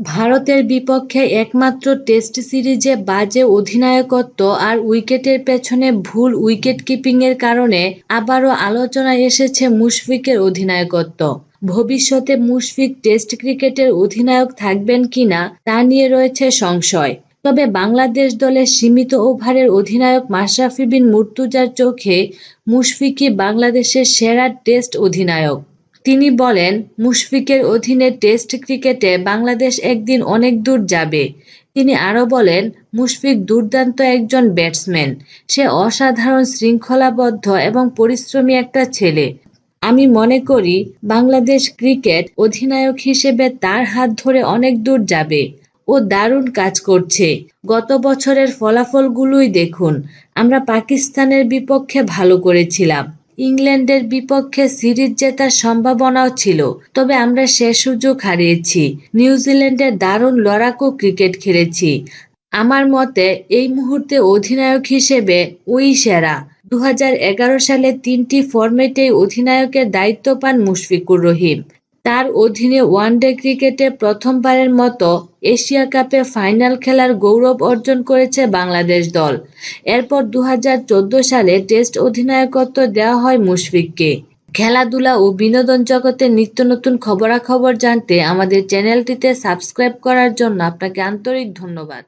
ভারতের বিপক্ষে একমাত্র টেস্ট সিরিজে বাজে অধিনায়কত্ব আর উইকেটের পেছনে ভুল উইকেট উইকেটকিপিংয়ের কারণে আবারও আলোচনায় এসেছে মুশফিকের অধিনায়কত্ব। ভবিষ্যতে মুশফিক টেস্ট ক্রিকেটের অধিনায়ক থাকবেন কিনা তা নিয়ে রয়েছে সংশয়। তবে বাংলাদেশ দলের সীমিত ওভারের অধিনায়ক মাশরাফি বিন মুর্তজার চোখে মুশফিকই বাংলাদেশের সেরা টেস্ট অধিনায়ক। তিনি বলেন, মুশফিকের অধীনে টেস্ট ক্রিকেটে বাংলাদেশ একদিন অনেক দূর যাবে। তিনি আরও বলেন, মুশফিক দুর্দান্ত একজন ব্যাটসম্যান। সে অসাধারণ শৃঙ্খলাবদ্ধ এবং পরিশ্রমী একটা ছেলে। আমি মনে করি, বাংলাদেশ ক্রিকেট অধিনায়ক হিসেবে তার হাত ধরে অনেক দূর যাবে। ও দারুণ কাজ করছে। গত বছরের ফলাফলগুলোই দেখুন। আমরা পাকিস্তানের বিপক্ষে ভালো করেছিলাম। ইংল্যান্ডের বিপক্ষে সিরিজ জেতার সম্ভাবনাও ছিল, তবে আমরা সে সুযোগ হারিয়েছি। নিউজিল্যান্ডের দারুণ লড়াকু ক্রিকেট খেলেছি। আমার মতে, এই মুহূর্তে অধিনায়ক হিসেবে ওই সেরা। দু হাজার এগারো সালে তিনটি ফরম্যাটেই অধিনায়কের দায়িত্ব পান মুশফিকুর রহিম। তার অধীনে ওয়ানডে ক্রিকেটে প্রথমবারের মতো এশিয়া কাপে ফাইনাল খেলার গৌরব অর্জন করেছে বাংলাদেশ দল। এরপর দু হাজার চোদ্দ সালে টেস্ট অধিনায়কত্ব দেওয়া হয় মুশফিককে। খেলাধুলা ও বিনোদন জগতের নিত্য নতুন খবরাখবর জানতে আমাদের চ্যানেলটিতে সাবস্ক্রাইব করার জন্য আপনাকে আন্তরিক ধন্যবাদ।